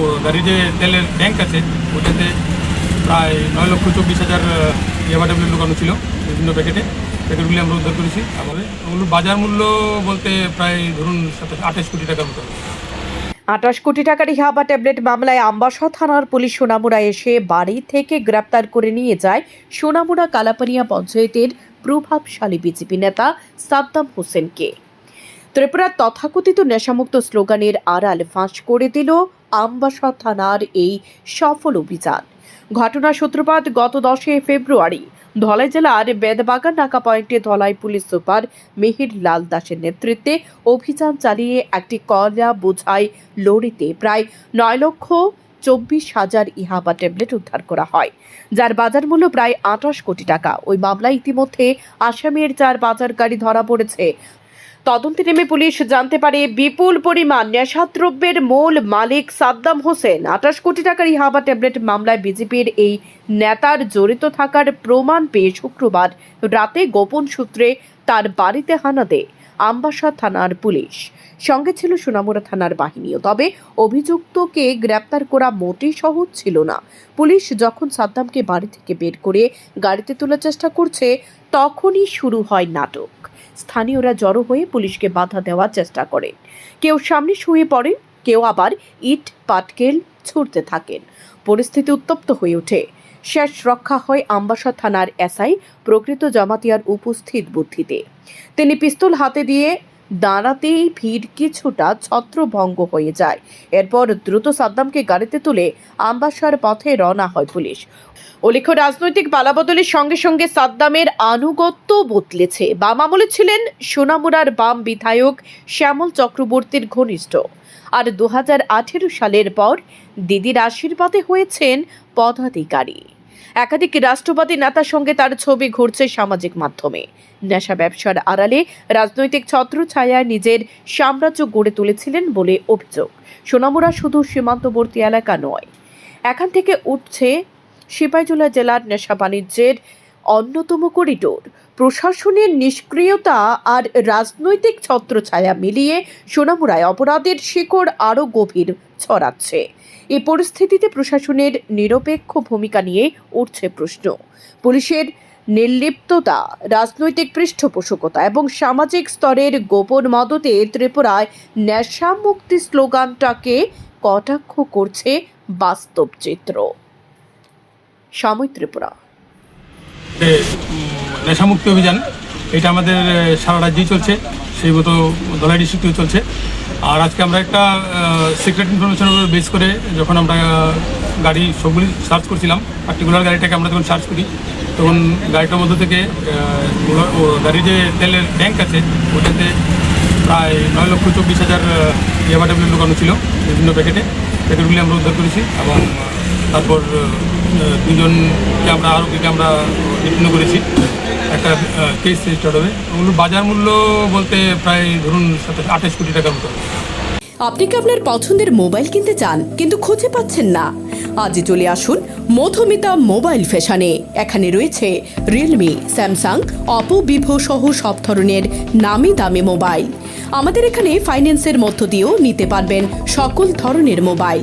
ও গাড়ির যে তেলের ট্যাঙ্ক আছে, ওটাতে প্রায় নয় লক্ষ চব্বিশ হাজার ইয়াবা ট্যাবলেট ঢোকানো ছিল বিভিন্ন প্যাকেটে প্যাকেটগুলি আমরা উদ্ধার করেছি। তারপরে ওগুলোর বাজার মূল্য বলতে প্রায় ধরুন আঠাশ কোটি টাকার মতো। আটাশ কোটি টাকার ইহাবা ট্যাবলেট মামলায় আমবাসা থানার পুলিশ সোনামুড়া এসে বাড়ি থেকে গ্রেপ্তার করে নিয়ে যায় সোনামুড়া কালাপানিয়া পঞ্চায়েতের প্রভাবশালী বিজেপি নেতা সাদ্দাম হোসেনকে। ত্রিপুরার তথাকথিত নেশামুক্ত স্লোগানের আড়াল ফাঁস করে দিল আমবাসা থানার এই সফল অভিযান। ঘটনার সূত্রপাত গত দশই ফেব্রুয়ারি। ধলাই জেলার বেদবাগান নাকা পয়েন্টে ধলাই পুলিশ সুপার মিহির লাল দাসের নেতৃত্বে অভিযান চালিয়ে একটি কয়লা বোঝাই লরিতে প্রায় নয় লক্ষ চব্বিশ হাজার ইহাবা ট্যাবলেট উদ্ধার করা হয়। যার বাজার মূল্য প্রায় আঠাশ কোটি টাকা। ওই মামলায় ইতিমধ্যে আসামের চার বাজারকারী ধরা পড়েছে। তদন্তে নেমে পুলিশ জানতে পারে বিপুল পরিমাণ নেশাদ্রব্যের মূল মালিক সাদ্দাম হোসেন। আঠাশ কোটি টাকার ইহাবা ট্যাবলেট মামলায় বিজেপির এই নেতার জড়িত থাকার প্রমাণ পেয়ে শুক্রবার রাতে গোপন সূত্রে তার বাড়িতে হানা দেয়। আমবাসা থানার পুলিশ। সঙ্গে ছিল সোনামুড়া থানার বাহিনীও। তবে অভিযুক্তকে গ্রেপ্তার করা মোটেই সহজ ছিল না। পুলিশ যখন সাদ্দামকে বাড়ি থেকে বের করে গাড়িতে তোলার চেষ্টা করছে, তখনই শুরু হয় নাটক। স্থানীয়রা জড়ো হয়ে পুলিশকে বাধা দেওয়ার চেষ্টা করেন। কেউ সামনে শুয়ে পড়েন, কেউ আবার ইট, পাটকেল ছুড়তে থাকেন। পরিস্থিতি উত্তপ্ত হয়ে ওঠে। শেষ রক্ষা হয় আম্বাসা থানার এসআই প্রকৃত জামাতিয়ার উপস্থিত বুদ্ধিতে। তিনি পিস্তল হাতে দিয়ে দাঁড়াতেই ভিড় কিছুটা ছত্রভঙ্গ হয়ে যায়। এরপর দ্রুত সাদ্দামকে গাড়িতে তুলে আম্বাসার পথে রওনা হয় পুলিশ। উল্লেখ্য, রাজনৈতিক পালাবদলের সঙ্গে সঙ্গে সাদ্দামের আনুগত্য বদলেছে। বাম আমলে ছিলেন সোনামুড়ার বাম বিধায়ক শ্যামল চক্রবর্তীর ঘনিষ্ঠ। আর দু হাজার আঠেরো সালের পর দিদির আশীর্বাদে হয়েছেন পদাধিকারী। একাধিক রাষ্ট্রবাদী নেতার সঙ্গে তার ছবি ঘুরছে সামাজিক মাধ্যমে। নেশা ব্যবসার আড়ালে রাজনৈতিক ছত্রছায়ায় নিজের সাম্রাজ্য গড়ে তুলেছিলেন বলে অভিযোগ। সোনামুড়া শুধু সীমান্তবর্তী এলাকা নয়, এখান থেকে উঠছে সিপাহীজলা জেলার নেশা বাণিজ্যের অন্যতম করিডোর। প্রশাসনের নিষ্ক্রিয়তা আর রাজনৈতিক ছত্রছায়া মিলিয়ে সোনামুড়ায় অপরাধের শিকড় আরও গভীর ছড়াচ্ছে। এ পরিস্থিতিতে প্রশাসনের নিরপেক্ষ ভূমিকা নিয়ে উঠছে প্রশ্ন। পুলিশের নির্লিপ্ততা, রাজনৈতিক পৃষ্ঠপোষকতা এবং সামাজিক স্তরের গোপন মদতে ত্রিপুরায় নেশা মুক্তি স্লোগানটাকে কটাক্ষ করছে বাস্তব চিত্র। সময় ত্রিপুরা। নেশামুক্তি অভিযান। এটা আমাদের সারা রাজ্যেই চলছে, সেই মতো ধলাই ডিস্ট্রিক্টেও চলছে। আর আজকে আমরা একটা সিক্রেট ইনফরমেশনের উপর বেস করে যখন আমরা গাড়ি সবগুলি সার্চ করছিলাম পার্টিকুলার গাড়িটাকে আমরা যখন সার্চ করি, তখন গাড়িটার মধ্যে থেকে গাড়ির যে তেলের ট্যাঙ্ক আছে, ওটাতে প্রায় নয় লক্ষ চব্বিশ হাজার ইয়াবা ট্যাবলেট ঢোকানো ছিল বিভিন্ন প্যাকেটে। প্যাকেটগুলি আমরা উদ্ধার করেছি এবং তারপর আহ, দুজনকে আমরা আরোপীকে আমরা বিচ্ছিন্ন করেছি একটা কেস রেজিস্টার্ড হবে। ওগুলোর বাজার মূল্য বলতে প্রায় ধরুন আঠাশ কোটি টাকার মতো। আপনি কি আপনার পছন্দের মোবাইল কিনতে চান কিন্তু খুঁজে পাচ্ছেন না? আজই চলে আসুন মধুমিতা মোবাইল ফ্যাশনে। এখানে রয়েছে রিয়েলমি স্যামসাং অপো ভিভো সহ সব ধরনের নামি দামি মোবাইল। আমাদের এখানে ফাইন্যান্সের মধ্য দিয়েও নিতে পারবেন সকল ধরনের মোবাইল।